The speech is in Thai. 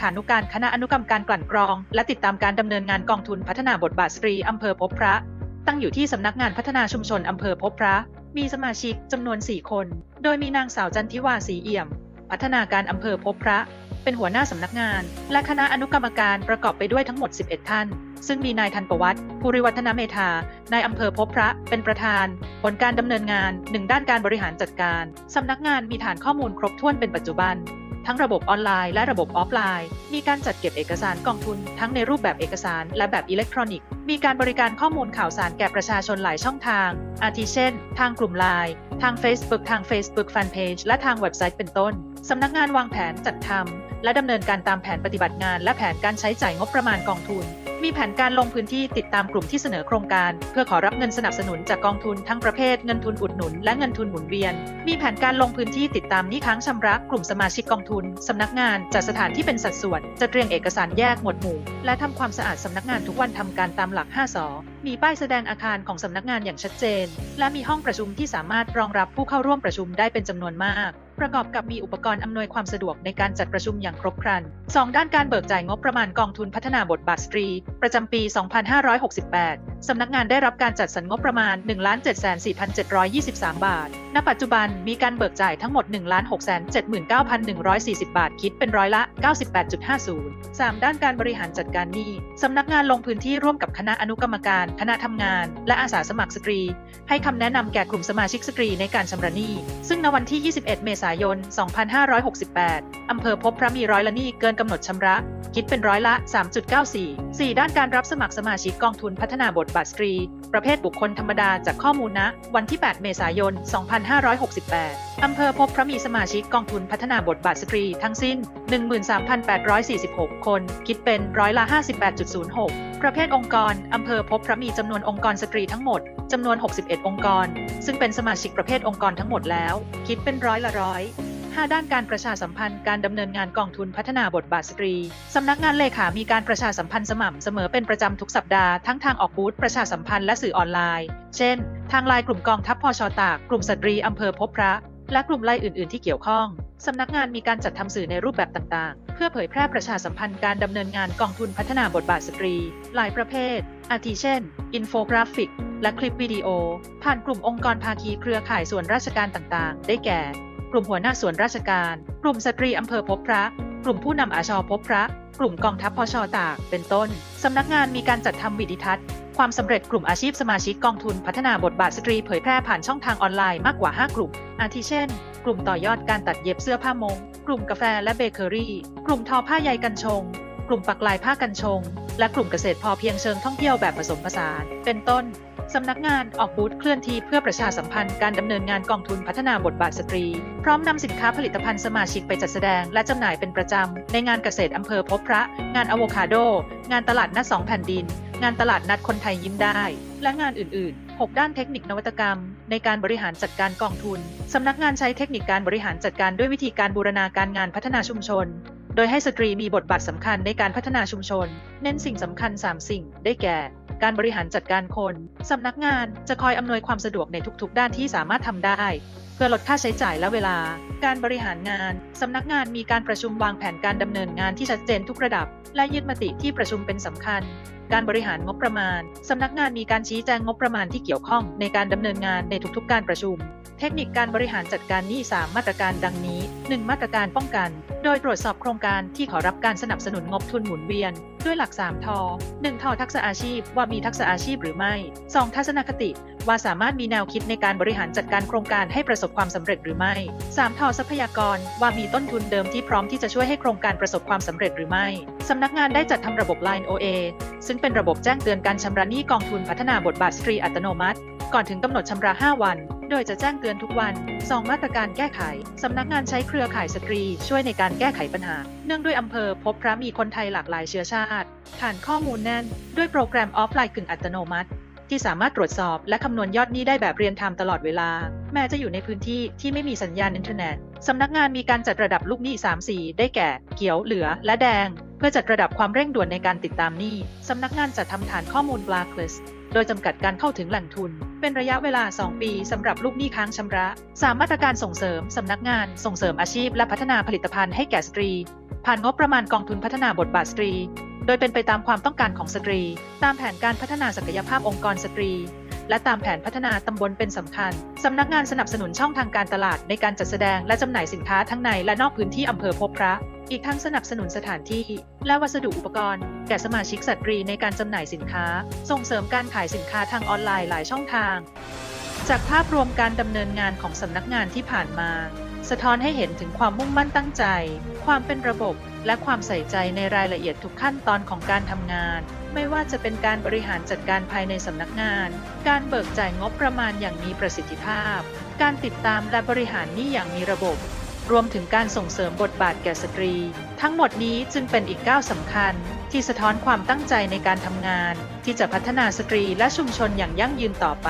ขานุการคณะอนุกรรมการกลั่นกรอง และติดตามการดำเนินงานกองทุนพัฒนาบทบาทสตรีอำเภอพบพระ ตั้งอยู่ที่สำนักงานพัฒนาชุมชนอำเภอพบพระ มีสมาชิกจำนวน 4 คน โดยมีนางสาวจันทิวาศรีเอี่ยม พัฒนาการอำเภอพบพระ เป็นหัวหน้าสำนักงาน และคณะอนุกรรมการประกอบไปด้วยทั้งหมด 11 ท่าน ซึ่งมีนายธันประวัติภูริวัฒนเมธานายอำเภอพบพระเป็นประธาน ผลการดำเนินงานหนึ่งด้านการบริหารจัดการสำนักงานมีฐานข้อมูลครบถ้วนเป็นปัจจุบัน ทั้งระบบออนไลน์และระบบออฟไลน์ มีการจัดเก็บเอกสารกองทุน ทั้งในรูปแบบเอกสารและแบบอิเล็กทรอนิกส์ มีการบริการข้อมูลข่าวสารแก่ประชาชนหลายช่องทาง อาทิเช่น ทางกลุ่มไลน์ ทาง Facebook ทาง Facebook Fanpage และทางเว็บไซต์เป็นต้น สำนักงานวางแผนจัดทำและดำเนินการตามแผนปฏิบัติงานและแผนการใช้จ่ายงบประมาณกองทุน มีแผนการลงพื้นที่ติดตามกลุ่มที่เสนอโครงการ เพื่อขอรับเงินสนับสนุนจากกองทุนทั้งประเภทเงินทุนอุดหนุน และเงินทุนหมุนเวียน มีแผนการลงพื้นที่ติดตามหนี้ค้างชำระกลุ่มสมาชิกกองทุน สำนักงานจัดสถานที่เป็นสัดส่วนจัดเรียงเอกสารแยกหมวดหมู่ และทำความสะอาดสำนักงานทุกวันทำการตามหลัก 5สอมีป้ายแสดงอาคารของสำนักงานอย่างชัดเจน และมีห้องประชุมที่สามารถรองรับผู้เข้าร่วมประชุมได้เป็นจำนวนมาก ประกอบกับมีอุปกรณ์อำนวยความสะดวกในการจัดประชุมอย่างครบครัน 2 ด้านการเบิกจ่ายงบประมาณกองทุนพัฒนาบทบาทสตรี ประจำปี 2568 สำนักงานได้รับการจัดสรรงบประมาณ 1,747,723 บาท ณ ปัจจุบันมีการเบิกจ่ายทั้งหมด 1,679,140 บาท คิดเป็นร้อยละ 98.50 3 ด้านการบริหารจัดการหนี้ สำนักงานลงพื้นที่ร่วมกับคณะอนุกรรมการ คณะทำงาน และอาสาสมัครสตรี ให้คำแนะนำแก่กลุ่มสมาชิกสตรีในการชำระหนี้ ซึ่งในวันที่ 21 เมษายน 2568 อำเภอพบพระมีร้อยละหนี้เกินกำหนดชำระ คิดเป็นร้อยละ 3.94 4 ด้านการรับสมัครสมาชิกกองทุนพัฒนาบทบาทสตรี ประเภทบุคคลธรรมดาจากข้อมูลณวันที่ 8 เมษายน 2568 อำเภอพบพระมีสมาชิกกองทุนพัฒนาบทบาทสตรีทั้งสิ้น 13,846 คน คิดเป็นร้อยละ 58.06 ประเภทองค์กร อำเภอพบพระมีจำนวนองค์กรสตรีทั้งหมดจำนวน 61 องค์กร ซึ่งเป็นสมาชิกประเภทองค์กรทั้งหมดแล้ว คิดเป็นร้อยละร้อย 5 ด้านการประชาสัมพันธ์การดำเนินงานกองทุนพัฒนาบทบาทสตรี สำนักงานเลขา มีการประชาสัมพันธ์สม่ำเสมอเป็นประจำทุกสัปดาห์ทั้งทางออกบูธประชาสัมพันธ์และสื่อออนไลน์ เช่น ทางไลน์กลุ่มกองทัพพอชอตาก กลุ่มสตรีอำเภอพบพระ และกลุ่มไลน์อื่น ๆ ที่เกี่ยวข้อง สำนักงานมีการจัดทำสื่อในรูปแบบต่าง ๆ เพื่อเผยแพร่ประชาสัมพันธ์การดำเนินงานกองทุนพัฒนาบทบาทสตรี หลายประเภท อาทิเช่น อินโฟกราฟิก และคลิปวิดีโอ ผ่านกลุ่มองค์กรภาคีเครือข่ายส่วนราชการต่าง ๆ ได้แก่ กลุ่มหัวหน้าส่วนราชการ กลุ่มสตรีอำเภอพบพระ กลุ่มผู้นำอาชอพบพระ กลุ่มกองทัพพชตาก เป็นต้น สำนักงานมีการจัดทำวิดิทัศน์ ความสำเร็จกลุ่มอาชีพสมาชิกกองทุนพัฒนาบทบาทสตรีเผยแพร่ผ่านช่องทางออนไลน์มากกว่า 5 กลุ่ม อาทิเช่น กลุ่มต่อยอดการตัดเย็บเสื้อผ้ามง กลุ่มกาแฟและเบเกอรี่ กลุ่มทอผ้าใยกันชง กลุ่มปักลายผ้ากันชง และกลุ่มเกษตรพอเพียงเชิงท่องเที่ยวแบบผสมผสาน เป็นต้นสำนักงานออกบูธเคลื่อนที่เพื่อประชาสัมพันธ์การดำเนินงานกองทุนพัฒนาบทบาทสตรี พร้อมนำสินค้าผลิตภัณฑ์สมาชิกไปจัดแสดงและจำหน่ายเป็นประจำ ในงานเกษตรอำเภอพบพระ งานอะโวคาโด งานตลาดนัดสองแผ่นดิน งานตลาดนัดคนไทยยิ้มได้ และงานอื่น ๆ 6 ด้านเทคนิคนวัตกรรม ในการบริหารจัดการกองทุน สำนักงานใช้เทคนิคการบริหารจัดการด้วยวิธีการบูรณาการงานพัฒนาชุมชน โดยให้สตรีมีบทบาทสำคัญในการพัฒนาชุมชน เน้นสิ่งสำคัญ 3 สิ่ง ได้แก่ การบริหารจัดการคนสำนักงานจะคอยอำนวยความสะดวกในทุกๆ ด้านที่สามารถทำได้ เพื่อลดค่าใช้จ่ายและเวลา การบริหารงานสำนักงานมีการประชุมวางแผนการดำเนินงานที่ชัดเจนทุกระดับ และยึดมติที่ประชุมเป็นสำคัญการบริหารงบประมาณ สำนักงานมีการชี้แจงงบประมาณที่เกี่ยวข้องในการดำเนินงานในทุกๆ การประชุม เทคนิคการบริหารจัดการหนี้3มาตรการดังนี้ 1. มาตรการป้องกัน โดยตรวจสอบโครงการที่ขอรับการสนับสนุนงบทุนหมุนเวียน ด้วยหลัก 3 ทอ 1. ทอทักษะอาชีพ ว่ามีทักษะอาชีพหรือไม่ 2. ทัศนคติ ว่าสามารถมีแนวคิดในการบริหารจัดการโครงการให้ประสบความสำเร็จหรือไม่ 3. ทอทรัพยากร ว่ามีต้นทุนเดิมที่พร้อมที่จะช่วยให้โครงการประสบความสำเร็จหรือไม่สำนักงานได้จัดทำระบบ Line OA ซึ่งเป็นระบบแจ้งเตือนการชำระหนี้กองทุนพัฒนาบทบาทสตรีอัตโนมัติ ก่อนถึงกำหนดชำระ 5 วัน โดยจะแจ้งเตือนทุกวัน 2 มาตรการแก้ไขสำนักงานใช้เครือข่ายสตรีช่วยในการแก้ไขปัญหา เนื่องด้วยอำเภอพบพระมีคนไทยหลากหลายเชื้อชาติ ฐานข้อมูลแน่น ด้วยโปรแกรมออฟไลน์กึ่งอัตโนมัติ ที่สามารถตรวจสอบและคำนวณยอดหนี้ได้แบบเรียนทม์ตลอดเวลา แม้จะอยู่ในพื้นที่ที่ไม่มีสัญญาณอินเทอร์เน็ตสำนักงานมีการจัดระดับลูกหนี้3สีได้แก่ เขียวเหลือ และแดง เพื่อจัดระดับความเร่งด่วนในการติดตามหนี้สำนักงานจัดทำฐานข้อมูล Blacklist โดยจำกัดการเข้าถึงแหล่งทุน เป็นระยะเวลา 2 ปีสำหรับลูกหนี้ค้างชำระ 3 มาตรการส่งเสริมสำนักงานส่งเสริมอาชีพและพัฒนาผลิตภัณฑ์ให้แก่สตรี ผ่านงบประมาณกองทุนพัฒนาบทบาทสตรี โดยเป็นไปตามความต้องการของสตรี ตามแผนการพัฒนาศักยภาพองค์กรสตรี และตามแผนพัฒนาตำบลเป็นสำคัญ สำนักงานสนับสนุนช่องทางการตลาดในการจัดแสดงและจำหน่ายสินค้าทั้งในและนอกพื้นที่อำเภอพบพระ อีกทั้งสนับสนุนสถานที่ และวัสดุอุปกรณ์ แก่สมาชิกสตรีในการจำหน่ายสินค้า ส่งเสริมการขายสินค้าทางออนไลน์หลายช่องทาง จากภาพรวมการดำเนินงานของสำนักงานที่ผ่านมา สะท้อนให้เห็นถึงความมุ่งมั่นตั้งใจ ความเป็นระบบ และความใส่ใจในรายละเอียดทุกขั้นตอนของการทำงาน ไม่ว่าจะเป็นการบริหารจัดการภายในสำนักงาน การเบิกจ่ายงบประมาณอย่างมีประสิทธิภาพ การติดตามและบริหารหนี้อย่างมีระบบ รวมถึงการส่งเสริมบทบาทแก่สตรี ทั้งหมดนี้จึงเป็นอีกก้าวสำคัญ ที่สะท้อนความตั้งใจในการทำงาน ที่จะพัฒนาสตรีและชุมชนอย่างยั่งยืนต่อไป